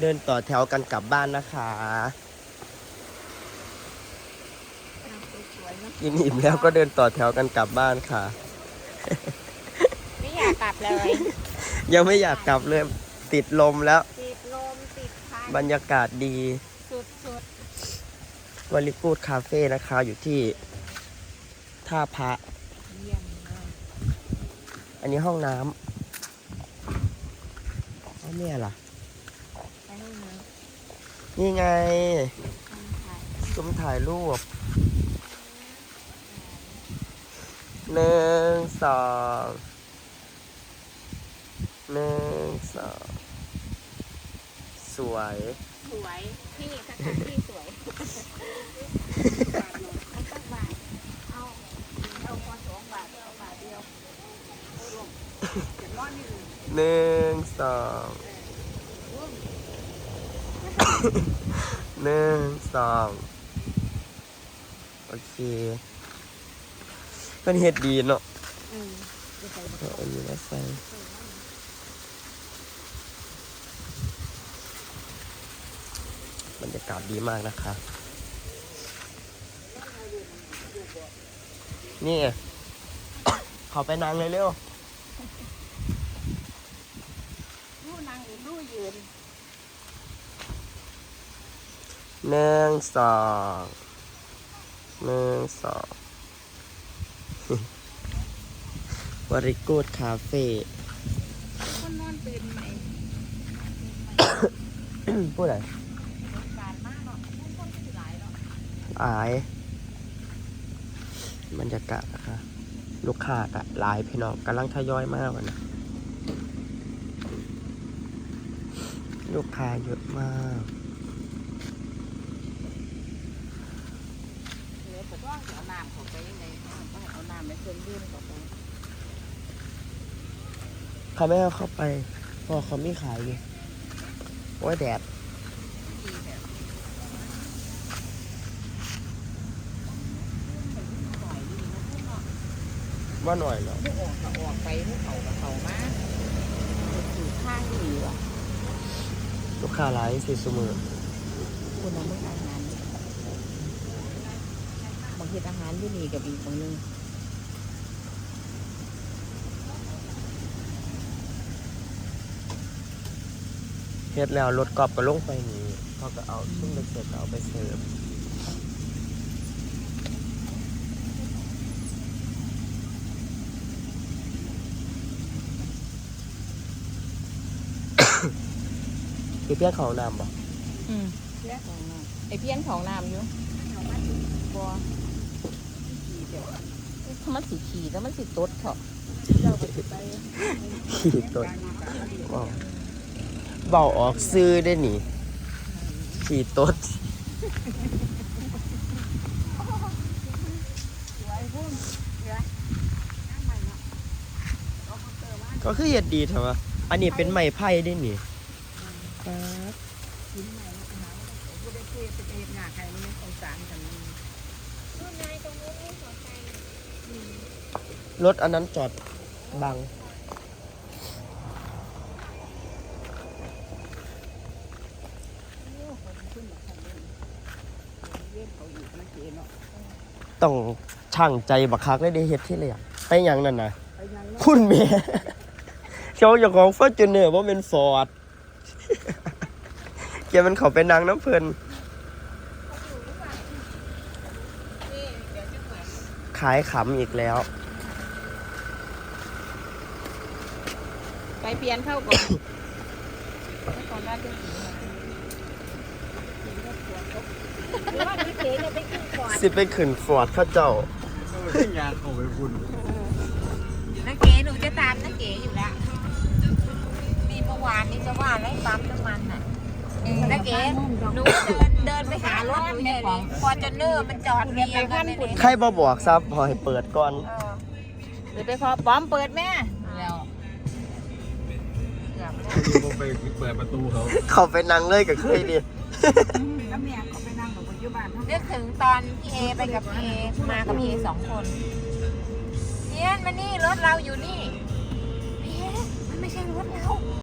เดินต่อแถวกันกลับบ้านนะคะสวยๆเนอะกินอิ่มแล้วก็เดินต่อแถวกันกลับบ้านค่ะ ไม่อยากกลับเลย ยังไม่อยากกลับเลย ติดลมแล้ว ติดลมติดพัดบรรยากาศดี สุดวอลิกูดคาเฟ่นะคะ อยู่ที่ ท่าพระๆเยี่ยมมากอันนี้ห้องน้ำเอาเนี่ยล่ะไป ห้องน้นี่ไงำทำถ่ายซุ้มถ่ายรูปหนึ่งสองหนึ่งสองสวย สวยที่สถานที่สวยไม่ต้องบาทเอาเอาพอสองบาทเอาบาทเดียวเอาลงเดี๋ยวร้อนนี่อื่นหนึ่งสอง หนึ่งสองโอเคเป็นเฮ็ดดีเนาะอืมเดี๋ยวใส่บัตรเอาอันนี้มาใส่บรรยากาศดีมากนะคะ นี่ขอไปนั่งเลยเร็ว รูนางหรือรูยืน หนึ่งสองหนึ่งสองวอริกูดคาเฟ่คนนอนตื่นใหม่พูดอะไรการมากเนาะทุกคนที่หลายเนาะอายบรรยากาศนะคะลูกค้ากะหลายพี่น้องกำลังทยอยมากนะลูกค้าเยอะมาก เหลือแต่ว่าเอาน้ำเข้าไปยังไงก็ให้เอาน้ำในเครื่องดื่มเข้าไปเขาไม่ให้เข้าไปเพราะเขาไม่ขายอยู่โอ้ยแดดดีแบบว่าหน่อยเหรอไม่ออกก็ออกไปไม่เขาก็เขามาถือข้างดีว่ะลูกค้าหลายสิสมือ คุณน้ำไม่อาหา รบางทีอาหารที่นี่กับอีกบางนึงเฮ็ดแล้วรถกรอบก็ลงไปนี่เขาก็เอาชุ่มเสร็จก็เอาไปเสิร์ฟพี่เพี้ยนของน้ำบ่อืมเพี้ยนของน้ำไอเพี้ยนของน้ำอยู่บัวขี่เดี๋ยวถ้า มันสีขี่แล้วมันสีตดเถอะเจ้าไปไปขี่ตัวว้าวเบาออกซื้อได้หนิขี่ตดสวยพุ่มเดี๋ยวนั่งใหม่เนาะเอาเขาเติมมาก็คือเฮ็ดดีเถอะวะอันนี้เป็นไม้ไผ่ได้หนิชิ้นใหม่แล้วก็หาว่าผู้ได้คุยเป็นเอกหน้าใครมันไม่สงสารกันนี่รุ่นนายตรงนู้นไม่สนใจ รถอันนั้นจอดบัง ต้องช่างใจบักคักเลยได้เฮ็ดที่เลยอะไปหยังนั่นน่ะคุณเมียเจ้าอย่างของฟอร์จูเนอร์ว่าเป็นฟอร์ดเกียมันเขาไปนางน้ำเพลินขายขำอีกแล้ว ไปเปลี่ยนเข้าก่อนก่อนราชสีมาว่าพี่เก๋จะไปขึ้นก่อนสิไปขึ้นฟอร์ดเข้าเจ้างานของไปคุณนักเก๋หนูจะตามนักเก๋อยู่แล้วมีเมื่อวานนี้จะว่าอะไรปั๊มน้ำมันน่ะนักเก๋หนูเดินเดินไปหารถหนูเนี่ยเลยฟอร์จูเนอร์มันจอดเรียงกันเลยใครบ่บอกซับพอให้เปิดก่อนเออเดี๋ยวไปขอป้อมเปิดแม่ ผมไปเปิดประตูเขาเขาไปนั่งเลยกับเคยดิแล้วเมียเขาไปนั่งกับคนอยู่บ้านเขานึกถึงตอนพี่เอไปกับพี่เอมากับพี่เอสองคนเนี่ยมานี่รถเราอยู่นี่พี่เอมันไม่ใช่รถเรา